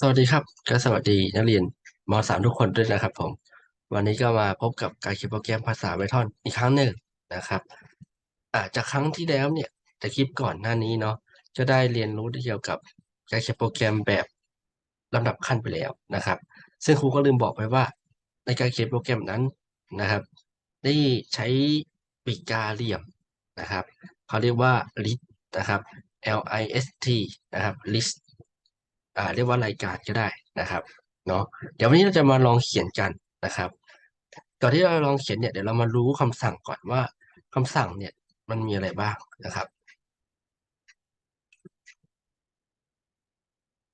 สวัสดีครับก็สวัสดีนักเรียนม .3 ทุกคนด้วยนะครับผม วันนี้ก็มาพบกับการเขียนโปรแกรมภาษา Python อีกครั้งหนึ่งนะครับอาจจะครั้งที่แล้วเนี่ยแต่คลิปก่อนหน้านี้เนาะจะได้เรียนรู้เกี่ยวกับการเขียนโปรแกรมแบบลำดับขั้นไปแล้วนะครับ ซึ่งครูก็ลืมบอกไปว่า ในการเขียนโปรแกรมนั้นนะครับ ได้ใช้ปีกกาเหลี่ยมนะครับเขาเรียกว่า list นะครับ L I S T นะครับ list อ่าเรียกว่ารายการก็ได้นะครับเนาะเดี๋ยววันนี้เราจะมาลองเขียนกันนะครับก่อนที่เราลองเขียนเนี่ยเดี๋ยวเรามารู้คำสั่งก่อนว่าคำสั่งเนี่ยมันมีอะไรบ้างนะครับ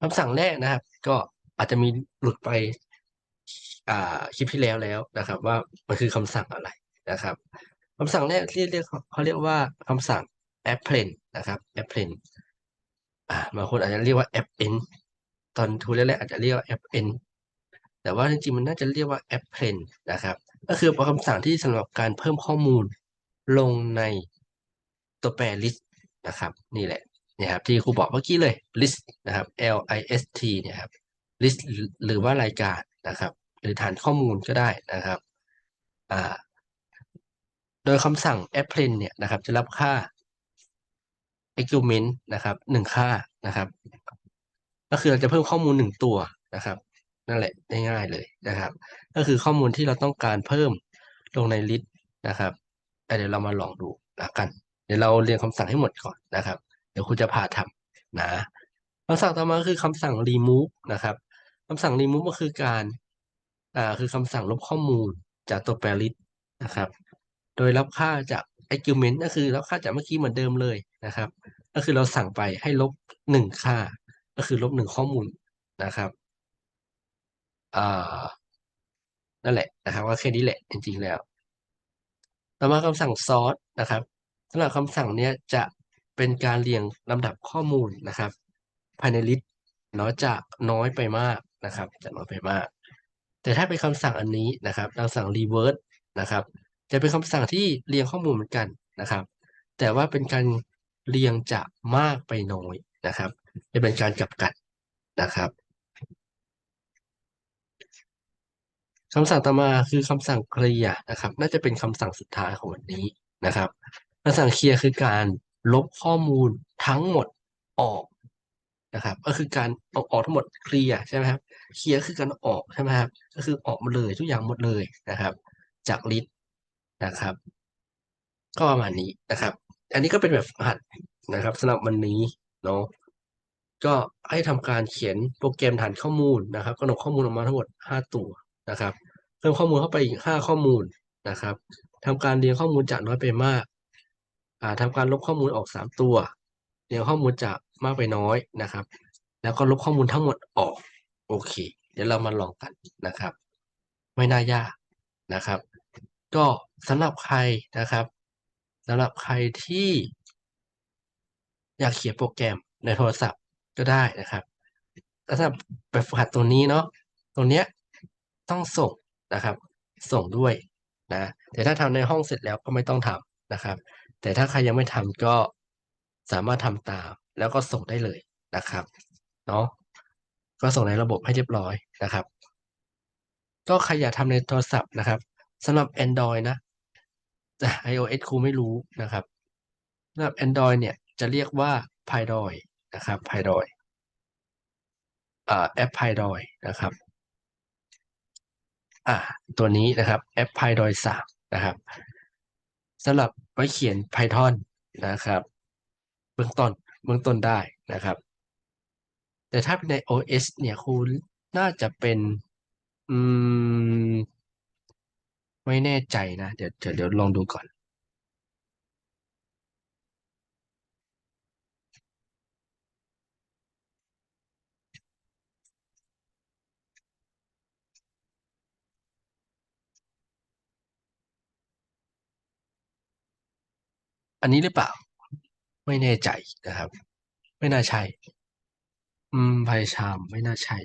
คำสั่งแรกนะครับ ก็อาจจะมีหลุดไปอ่าคลิปที่แล้วแล้วนะครับ ว่ามันคือคำสั่งอะไรนะครับคำสั่งแรกที่เรียกเขาเรียกว่าคำสั่ง append นะครับ append อ่าบางคนอาจจะเรียกว่า a p p e n ตอนทูแรกๆอาจจะเรียกว่า append แต่ว่าจริงๆมันน่าจะเรียกว่า append นะครับ ก็คือเป็นคำสั่งที่สำหรับการเพิ่มข้อมูลลงในตัวแปร list นะครับ นี่แหละนี่ยครับที่ครูบอกเมื่อกี้เลย list นะครับ L I S T เนี่ยครับ list หรือว่ารายการนะครับ หรือฐานข้อมูลก็ได้นะครับอ่าโดยคำสั่ง append เนี่ยนะครับ จะรับค่า argument นะครับหนึ่งค่านะครับ ก็คือเราจะเพิ่มข้อมูลหนึ่งตัวนะครับ นั่นแหละง่ายๆเลยนะครับ ก็คือข้อมูลที่เราต้องการเพิ่มลงใน list นะครับเดี๋ยวเรามาลองดูละกัน เดี๋ยวเราเรียนคำสั่งให้หมดก่อนนะครับ เดี๋ยวครูจะพาทำนะคำสั่งต่อมาคือคำสั่ง remove นะครับคำสั่ง remove ก็คือการอ่าคือคำสั่งลบข้อมูลจากตัวแปร list นะครับ โดยรับค่าจาก argument ก็คือรับค่าจากเมื่อกี้เหมือนเดิมเลยนะครับ ก็คือเราสั่งไปให้ลบหนึ่งค่า ก็คือลบหนึ่งข้อมูลนะครับนั่นแหละนะครับก็แค่นี้แหละจริงๆแล้ว ต่อมาคำสั่ง sort นะครับสำหรับคำสั่งเนี้ยจะเป็นการเรียงลำดับข้อมูลนะครับ ภายใน list เนาะจะน้อยไปมากนะครับจะน้อยไปมาก แต่ถ้าเป็นคำสั่งอันนี้นะครับคำสั่ง reverse นะครับ จะเป็นคำสั่งที่เรียงข้อมูลเหมือนกันนะครับ แต่ว่าเป็นการเรียงจากมากไปน้อย นะครับจะเป็นการกลับกันนะครับคำสั่งต่อมาคือคำสั่งเคลียร์นะครับ น่าจะเป็นคำสั่งสุดท้ายของวันนี้นะครับคำสั่งเคลียร์คือการลบข้อมูลทั้งหมดออกนะครับ ก็คือการเอาออกทั้งหมดเคลียร์ใช่ไหมครับเคลียร์คือการออกใช่ไหมครับก็คือออกหมดเลยทุกอย่างหมดเลยนะครับ จากลิสต์นะครับ ก็ประมาณนี้นะครับ อันนี้ก็เป็นแบบหัดนะครับสำหรับวันนี้ เนาะก็ให้ทำการเขียนโปรแกรมฐานข้อมูลนะครับกำหนดข้อมูลออกมาทั้งหมด 5 ตัวนะครับ เพิ่มข้อมูลเข้าไปอีก 5 ข้อมูลนะครับทำการเรียงข้อมูลจากน้อยไปมากอ่าทำการลบข้อมูลออก 3 ตัวเรียงข้อมูลจากมากไปน้อยนะครับ แล้วก็ลบข้อมูลทั้งหมดออกโอเค เดี๋ยวเรามาลองกันนะครับ ไม่น่ายากนะครับ ก็สำหรับใครนะครับสำหรับใครที่ อยากเขียนโปรแกรมในโทรศัพท์ก็ได้นะครับแล้วถ้าแบบฝึกหัดตัวนี้เนาะตรงเนี้ยต้องส่งนะครับ ส่งด้วยนะแต่ถ้าทำในห้องเสร็จแล้วก็ไม่ต้องทำนะครับ แต่ถ้าใครยังไม่ทำก็สามารถทำตามแล้วก็ส่งได้เลยนะครับเนาะก็ส่งในระบบให้เรียบร้อยนะครับ ก็ใครอยากทำในโทรศัพท์นะครับสำหรับ Android นะแต่ iOS ครูไม่รู้นะครับสำหรับ Android เนี่ย จะเรียกว่า Pyroid นะครับ Pyroid อ่าแอป Pyroid นะครับอ่าตัวนี้นะครับแอป Pyroid 3นะครับสำหรับไว้เขียน Python นะครับ เบื้องต้นเบื้องต้นได้นะครับ แต่ถ้าเป็นใน OS เนี่ยครูน่าจะเป็น อืม ไม่แน่ใจนะ เดี๋ยวเดี๋ยวลองดูก่อน อันนี้หรือเปล่า ไม่แน่ใจนะครับ ไม่น่าใช่ อืมไพชามไม่น่าใช่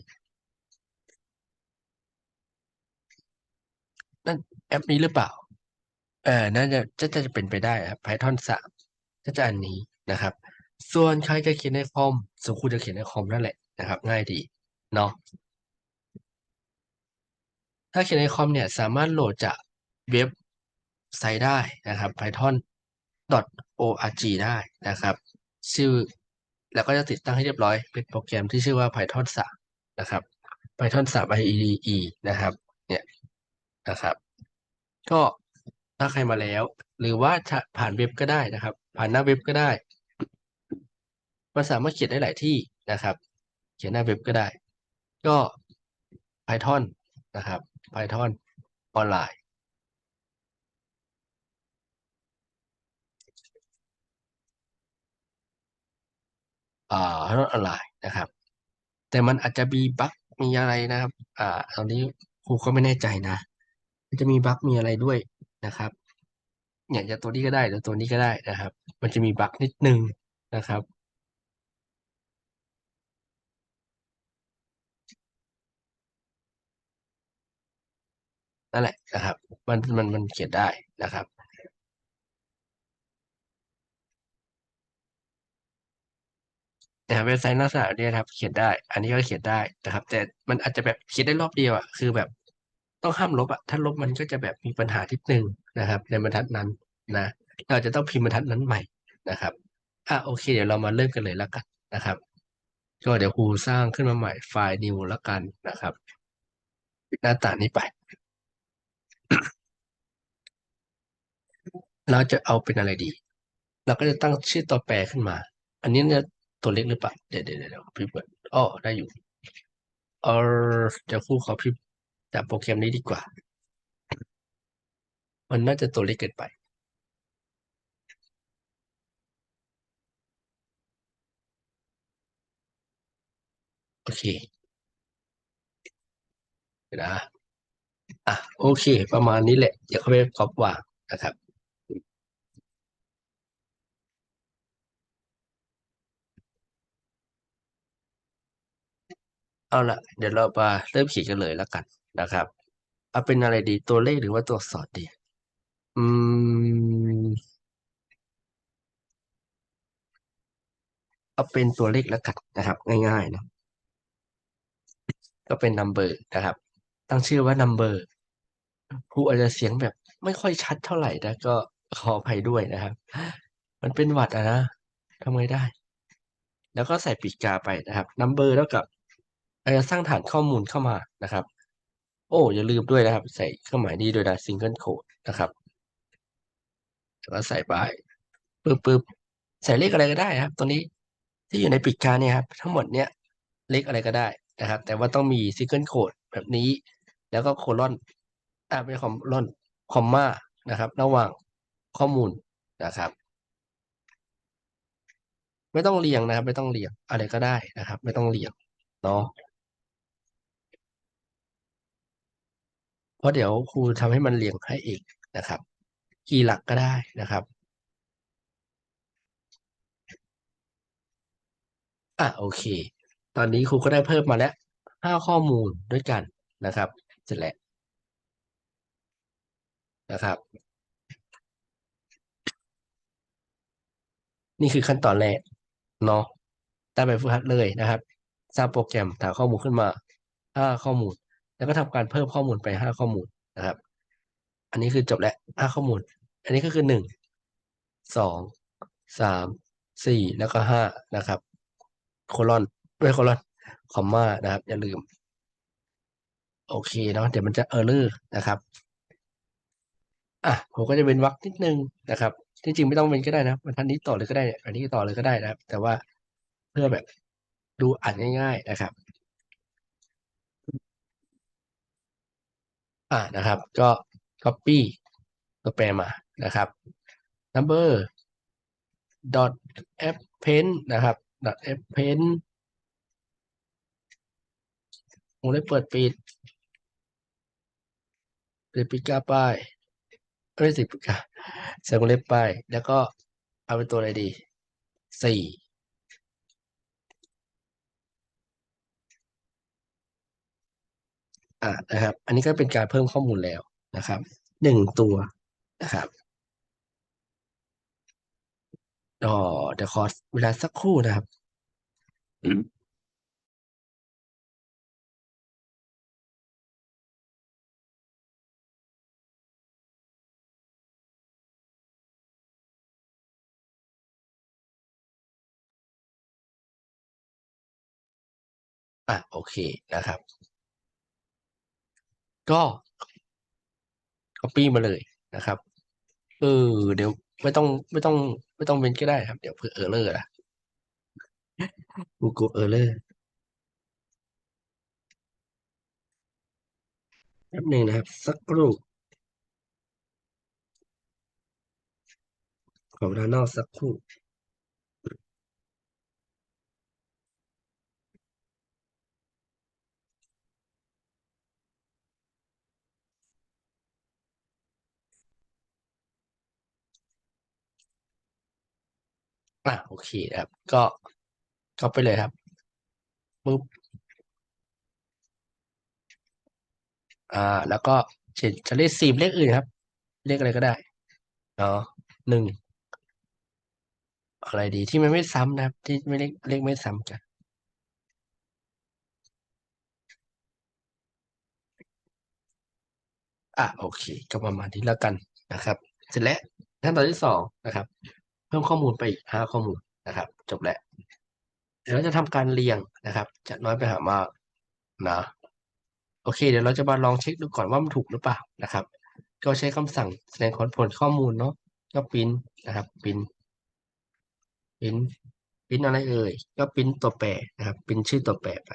นั่นแอปนี้หรือเปล่า เออน่าจะจะจะเป็นไปได้ครับ Python 3ก็จะอันนี้นะครับ ส่วนใครจะเขียนในคอมสมควรจะเขียนในคอมนั่นแหละนะครับ ง่ายดีเนาะถ้าเขียนในคอมเนี่ยสามารถโหลดจากเว็บไซต์ได้นะครับ .org ได้นะครับ ชื่อแล้วก็จะติดตั้งให้เรียบร้อย เป็นโปรแกรมที่ชื่อว่า Python 3 นะครับ Python 3 IDE นะครับ เนี่ยนะครับ ก็ถ้าใครมาแล้ว หรือว่าผ่านเว็บก็ได้นะครับ ผ่านหน้าเว็บก็ได้มันสามารถเขียนได้หลายที่นะครับ เขียนหน้าเว็บก็ได้ ก็ Python นะครับ Python ออนไลน์ อ่า Python ออนไลน์นะครับ แต่มันอาจจะมีบั๊กมีอะไรนะครับ อ่าตอนนี้ครูก็ไม่แน่ใจนะ มันจะมีบั๊กมีอะไรด้วยนะครับเนี่ยจะตัวนี้ก็ได้หรือตัวนี้ก็ได้นะครับ มันจะมีบั๊กนิดนึงนะครับนั่นแหละนะครับ มันมันมันเขียนได้นะครับ นะครับเว็บไซต์ลักษณะนี้ครับ เขียนได้ อันนี้ก็เขียนได้นะครับ แต่มันอาจจะแบบเขียนได้รอบเดียวอะคือแบบต้องห้ามลบอะถ้าลบมันก็จะแบบมีปัญหาทิดนึงนะครับ ในบรรทัดนั้นนะ เราจะต้องพิมพ์บรรทัดนั้นใหม่นะครับอะโอเค เดี๋ยวเรามาเริ่มกันเลยแล้วกันนะครับ ก็เดี๋ยวครูสร้างขึ้นมาใหม่ไฟล์ new แล้วกันนะครับหน้าต่างนี้ไป เราจะเอาเป็นอะไรดี เราก็จะตั้งชื่อตัวแปรขึ้นมา อันนี้เนี่ย ตัวเล็กหรือเปล่า เดี๋ยวเดี๋ยวเดี๋ยวพี่เปิดอ๋อได้อยู่เออเดี๋ยวครูขอพิมพ์จากโปรแกรมนี้ดีกว่า มันน่าจะตัวเล็กเกินไปโอเคนะอะโอเค ประมาณนี้แหละ เดี๋ยวเขาไปกรอบวางนะครับ เอาละเดี๋ยวเรามาเริ่มเขียนกันเลยแล้วกันนะครับเอาเป็นอะไรดีตัวเลขหรือว่าตัวอักษรดี อืม เอาเป็นตัวเลขแล้วกันนะครับ ง่ายๆนะก็เป็น number นะครับ ตั้งชื่อว่า number ครูอาจจะเสียงแบบ ไม่ค่อยชัดเท่าไหร่นะก็ขออภัยด้วยนะครับ มันเป็นหวัดอะนะทำไงได้ แล้วก็ใส่ปีกกาไปนะครับ number แล้วกับ เราจะสร้างฐานข้อมูลเข้ามานะครับ โอ้อย่าลืมด้วยนะครับ ใส่เครื่องหมายนี้ด้วยนะ single quote นะครับแล้วใส่ไปปึ๊บปึ๊บใส่เลขอะไรก็ได้ครับ ตัวนี้ที่อยู่ในปีกกาเนี่ยครับ ทั้งหมดเนี้ยเลขอะไรก็ได้นะครับ แต่ว่าต้องมี single quote แบบนี้ แล้วก็โคลอนอ่าเป็นคอมลอนคอมมานะครับ ระหว่างข้อมูลนะครับ ไม่ต้องเรียงนะครับ ไม่ต้องเรียงอะไรก็ได้นะครับ ไม่ต้องเรียงเนาะ เพราะเดี๋ยวครูทำให้มันเรียงให้เองนะครับ กี่หลักก็ได้นะครับอะโอเค ตอนนี้ครูก็ได้เพิ่มมาแล้วห้าข้อมูลด้วยกันนะครับเสร็จแล้วนะครับ นี่คือขั้นตอนแรกเนาะตามแบบฝึกหัดเลยนะครับ สร้างโปรแกรมฐานข้อมูลขึ้นมาห้าข้อมูล แล้วก็ทำการเพิ่มข้อมูลไปห้าข้อมูลนะครับ อันนี้คือจบแล้วห้าข้อมูล อันนี้ก็คือหนึ่งสองสามสี่แล้วก็ห้านะครับโคลอนไม่โคลอนคอมมานะครับ อย่าลืม โอเคเนาะเดี๋ยวมันจะเออร์เลอร์นะครับอะผมก็จะเป็นวรรคนิดนึงนะครับที่จริงไม่ต้องเป็นก็ได้นะบรรทัดนี้ต่อเลยก็ได้อันนี้ต่อเลยก็ได้นะครับ แต่ว่าเพื่อแบบดูอ่านง่าย ๆ นะครับ อ่านะครับ ก็ copy ตัวแปรมานะครับ number dot append นะครับ dot append ผมเลยเปิดปิดเปิดปิดกาป้ายไม่สิปิดกาใส่วงเล็บป้ายแล้วก็เอาเป็นตัวอะไรดีสี่ อ่านะครับ อันนี้ก็เป็นการเพิ่มข้อมูลแล้วนะครับหนึ่งตัวนะครับรอเดี๋ยวขอเวลาสักครู่นะครับอะโอเคนะครับ ก็ copy มาเลยนะครับเออเดี๋ยวไม่ต้องไม่ต้อง ไม่ต้องเว้นก็ได้ครับ เดี๋ยวเผื่อเออร์เลอร์นะ Google Error แป๊บหนึ่งนะครับ สักครู่ขอเวลานอกสักครู่ อะโอเคครับ ก็ก็ไปเลยครับปุ๊บอ่า แล้วก็เช่นจะเลขสี่เลขอื่นครับ เลขอะไรก็ได้เนาะหนึ่งอะไรดีที่มันไม่ซ้ำนะครับ ที่ไม่เลขเลขไม่ซ้ำกันอะโอเค ก็ประมาณนี้แล้วกันนะครับ เสร็จแล้วขั้นตอนที่สองนะครับ เพิ่มข้อมูลไปอีกห้าข้อมูลนะครับ จบแล้วเดี๋ยวเราจะทำการเรียงนะครับจากน้อยไปหามากนะโอเค เดี๋ยวเราจะมาลองเช็คดูก่อนว่ามันถูกหรือเปล่านะครับ ก็ใช้คำสั่งแสดงผลข้อมูลเนาะก็พิมพ์นะครับพิมพ์พิมพ์พิมพ์อะไรเอ่ยก็พิมพ์ตัวแปรนะครับพิมพ์ชื่อตัวแปรไป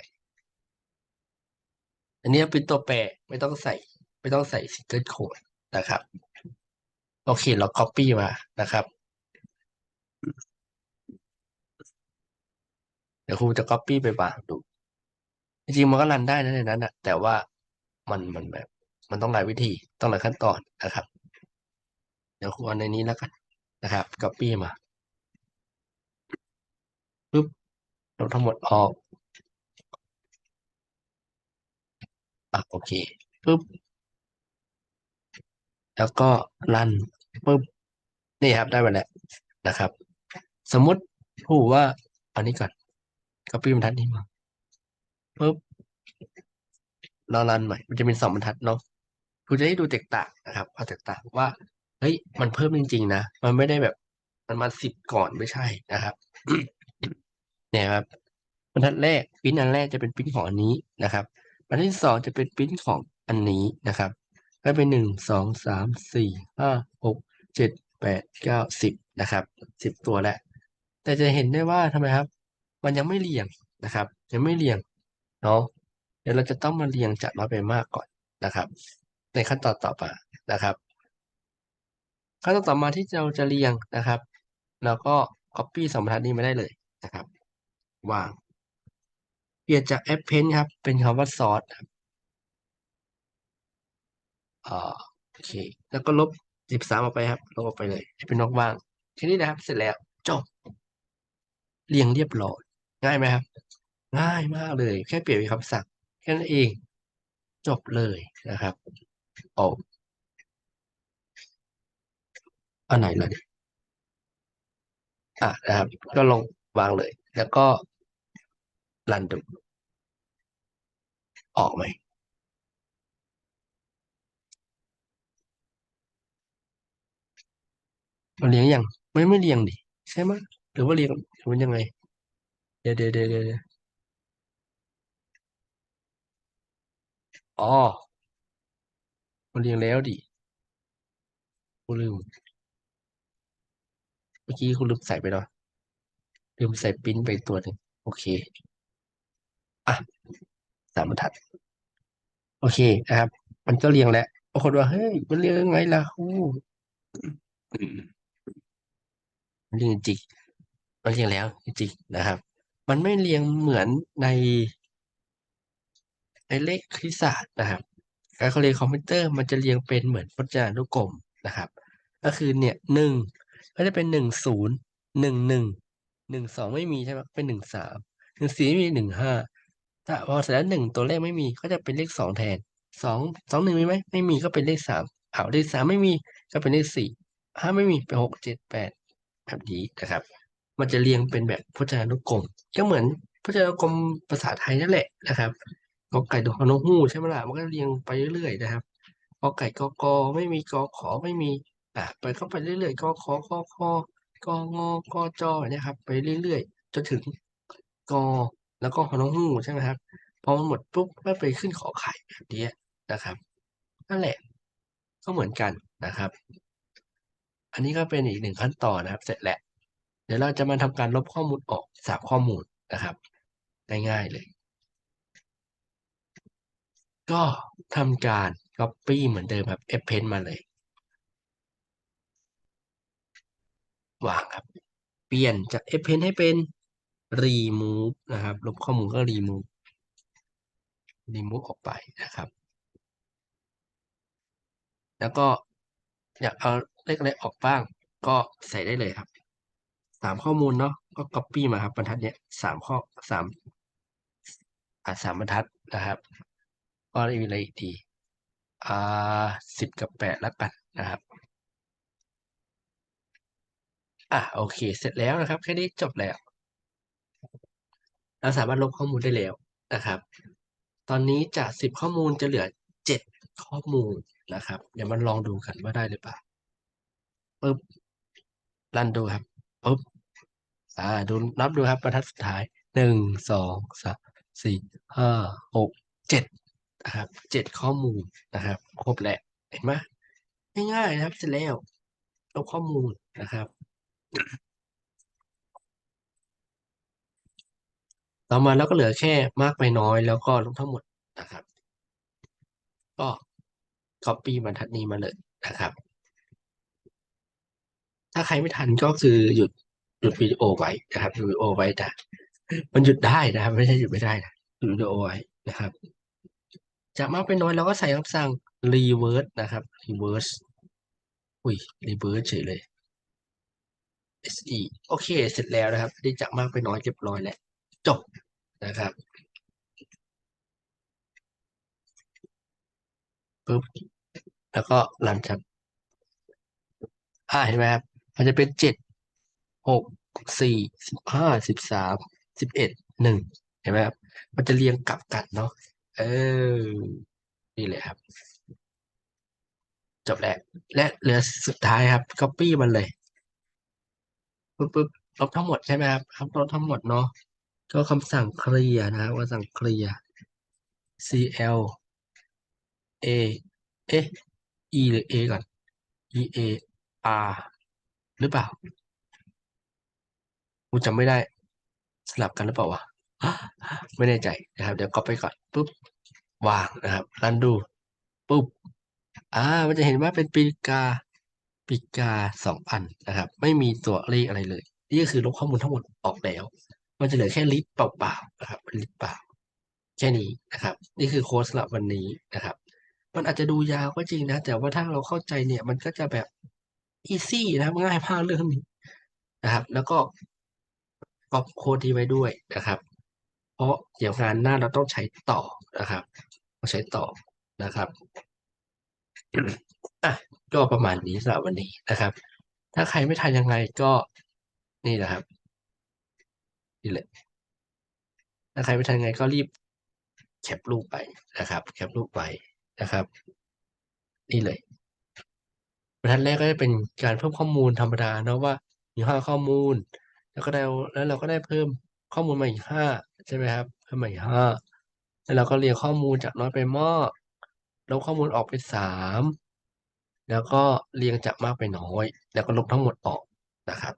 อันนี้เป็นตัวแปรไม่ต้องใส่ ไม่ต้องใส่ซิงเกิลโค้ดนะครับโอเคเรา copy มานะครับ เดี๋ยวครูจะ copy ไปวางดู จริงมันก็รันได้นะในนั้นนะแต่ว่ามันมันแบบ มันต้องหลายวิธีต้องหลายขั้นตอนนะครับ เดี๋ยวครูเอาในนี้แล้วกันนะครับ copy มาปุ๊บลบทั้งหมดออกอะโอเคปุ๊บแล้วก็รันปุ๊บนี่ครับได้มาแล้วนะครับ สมมติผู้ว่าอันนี้ก่อน copy บรรทัดนี้มาปุ๊บเรารันใหม่ มันจะเป็นสองบรรทัดเนาะคุณจะได้ดูแตกต่างนะครับเอาแตกต่างว่า เฮ้ย มันเพิ่มจริงๆนะ มันไม่ได้แบบ มันมาสิบก่อนไม่ใช่นะครับ เนี่ยครับ บรรทัดแรกปริ้นอันแรกจะเป็นปริ้นของอันนี้นะครับบรรทัดที่สองจะเป็นปริ้นของอันนี้นะครับก็เป็นหนึ่งสองสามสี่ห้าหกเจ็ดแปดเก้าสิบนะครับสิบตัวแล้ว แต่จะเห็นได้ว่าทำไมครับ มันยังไม่เรียงนะครับ ยังไม่เรียงเนาะเดี๋ยวเราจะต้องมาเรียงจากน้อยไปมากก่อนนะครับ ในขั้นตอนต่อมานะครับ ขั้นตอนต่อมาที่เราจะเรียงนะครับแล้วก็ copy สองบรรทัดนี้มาได้เลยนะครับ วาง เปลี่ยนจาก append ครับ เป็นคำว่า source ครับอ่าโอเค แล้วก็ลบสิบสามออกไปครับ ลบออกไปเลยให้เป็นนอกว่าง แค่นี้นะครับ เสร็จแล้ว จบ เรียงเรียบร้อย ง่ายไหมครับ ง่ายมากเลย แค่เปลี่ยนคำสั่งแค่นั้นเอง จบเลยนะครับโอ้อันไหนเลยอะนะครับ ก็ลงวางเลย แล้วก็รันดูออกไหมมันเลี้ยงยังไม่ไม่เลี้ยงดิใช่ไหมหรือว่าเลี้ยง มันยังไง เดี๋ยวเดี๋ยวเดี๋ยวเดี๋ยวอ๋อมันเลี้ยงแล้วดิคุณลืม เมื่อกี้คุณลืมใส่ไปเนาะลืมใส่ปริ้นไปตัวหนึ่งโอเค อะสามบรรทัด โอเคนะครับ มันก็เรียงแล้วบางคนว่าเฮ้ยมันเรียงยังไงล่ะอู้อืมมันเรียงจริง มันเรียงแล้วจริงๆนะครับ มันไม่เรียงเหมือนใน ในเลขคณิตศาสตร์นะครับการเรียนคอมพิวเตอร์มันจะเรียงเป็นเหมือนพจนานุกรมนะครับ ก็คือเนี่ยหนึ่งก็จะเป็นหนึ่งศูนย์หนึ่งหนึ่งหนึ่งสองไม่มีใช่ไหมเป็นหนึ่งสามหนึ่งสี่ไม่มีหนึ่งห้าถ้าพอเสร็จแล้วหนึ่งตัวเลขไม่มีก็จะเป็นเลขสองแทนสองสองหนึ่งมีไหมไม่มีก็เป็นเลขสามเอาเลขสามไม่มีก็เป็นเลขสี่ห้าไม่มีเป็นหกเจ็ดแปดแบบนี้นะครับ มันจะเรียงเป็นแบบพจนานุกรม ก็เหมือนพจนานุกรมภาษาไทยนั่นแหละนะครับกอไก่ตัวฮอนกฮูใช่ไหมล่ะมันก็เรียงไปเรื่อยๆนะครับกอไก่กอกอไม่มีกอขอไม่มีอะไปเข้าไปเรื่อยๆกอขอคอคอกองอกอจอนี่ยครับ ไปเรื่อยๆจนถึงกอแล้วก็ฮอนองฮูใช่ไหมครับพอมันหมดปุ๊บก็ไปขึ้นขอไข่แบบนี้นะครับนั่นแหละ ก็เหมือนกันนะครับ อันนี้ก็เป็นอีกหนึ่งขั้นตอนนะครับ เสร็จแล้ว ดี๋ยวเราจะมาทำการลบข้อมูลออกจากข้อมูลนะครับง่ายๆเลย ก็ทำการ Copy เหมือนเดิมครับ Append มาเลยวางครับ เปลี่ยนจาก Append ให้เป็น Remove นะครับ ลบข้อมูลก็ Remove Remove ออกไปนะครับ แล้วก็อยากเอาเลขอะไรออกบ้าง ก็ใส่ได้เลยครับ สามข้อมูลเนาะก็ Copy มาครับบรรทัดเนี้ยสามข้อสามอ่าสามบรรทัดนะครับ ก็มีอะไรอีกดีอ่าสิบกับแปดแล้วกันนะครับอะโอเค เสร็จแล้วนะครับ แค่นี้จบแล้ว เราสามารถลบข้อมูลได้แล้วนะครับ ตอนนี้จากสิบข้อมูลจะเหลือเจ็ดข้อมูลนะครับ เดี๋ยวมันลองดูกันว่าได้หรือเปล่าปึ๊บรันดูครับปึ๊บ อ่าดูนับดูครับบรรทัดสุดท้ายหนึ่งสองสามสี่ห้าหกเจ็ดนะครับเจ็ดข้อมูลนะครับ ครบแล้วเห็นไหมง่ายๆนะครับเสร็จแล้วลบข้อมูลนะครับ ต่อมาแล้วก็เหลือแค่มากไปน้อยแล้วก็ลบทั้งหมดนะครับ ก็ copy บรรทัดนี้มาเลยนะครับ ถ้าใครไม่ทันก็คือหยุด หยุดวิดีโอไว้นะครับหยุดวิดีโอไว้แต่มันหยุดได้นะครับ ไม่ใช่หยุดไม่ได้นะหยุดวิดีโอไว้นะครับ จากมากไปน้อยเราก็ใส่คำสั่ง reverse นะครับ reverse อุ้ย reverse เฉยเลย se โอเค เสร็จแล้วนะครับได้จากมากไปน้อยเรียบร้อยแล้วจบนะครับปุ๊บแล้วก็รันครับอ่าเห็นไหมครับ มันจะเป็นเจ็ด หกสี่สิบห้าสิบสามสิบเอ็ดหนึ่งเห็นไหมครับมันจะเรียงกลับกันเนาะเออ นี่เลยครับ จบแล้ว และเหลือสุดท้ายครับ copy มันเลยปุ๊บปุ๊บลบทั้งหมดใช่ไหมครับครับลบทั้งหมดเนาะก็คำสั่งเคลียร์นะครับคำสั่งเคลียร์ cl a เอ๊ะ e หรือ a ก่อน e a r หรือเปล่า กูจำไม่ได้สลับกันหรือเปล่าวะไม่แน่ใจนะครับ เดี๋ยวก๊อปไปก่อนปุ๊บวางนะครับรันดูปุ๊บอ่ามันจะเห็นว่าเป็นปีกาปีกาสองอันนะครับ ไม่มีตัวเลขอะไรเลย นี่ก็คือลบข้อมูลทั้งหมดออกแล้ว มันจะเหลือแค่ลิสต์เปล่าๆนะครับลิสต์เปล่าแค่นี้นะครับ นี่คือโค้ดสำหรับวันนี้นะครับ มันอาจจะดูยาวก็จริงนะ แต่ว่าถ้าเราเข้าใจเนี่ยมันก็จะแบบอีซี่นะครับง่ายมากเรื่องนี้นะครับ แล้วก็ ก๊อปโค้ดที่ไว้ด้วยนะครับ เพราะเดี๋ยวงานหน้าเราต้องใช้ต่อนะครับต้องใช้ต่อนะครับอะก็ประมาณนี้สำหรับวันนี้นะครับ ถ้าใครไม่ทันยังไงก็นี่นะครับนี่เลยถ้าใครไม่ทันยังไงก็รีบแคปรูปไปนะครับแคปรูปไปนะครับ นี่เลยบรรทัดแรกก็จะเป็นการเพิ่มข้อมูลธรรมดาเนาะว่ามีห้าข้อมูล แล้วก็ได้แล้วเราก็ได้เพิ่มข้อมูลมาอีกห้าใช่ไหมครับ เพิ่มมาอีกห้าแล้วเราก็เรียงข้อมูลจากน้อยไปมากลบข้อมูลออกไปสามแล้วก็เรียงจากมากไปน้อย แล้วก็ลบทั้งหมดออกนะครับ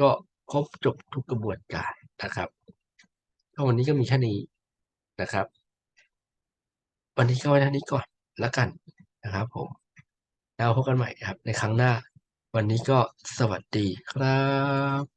ก็ครบจบทุกกระบวนการนะครับก็วันนี้ก็มีแค่นี้นะครับ วันนี้ก็ไว้เท่านี้ก่อนแล้วกันนะครับผมแล้วพบกันใหม่ครับในครั้งหน้า วันนี้ก็สวัสดีครับ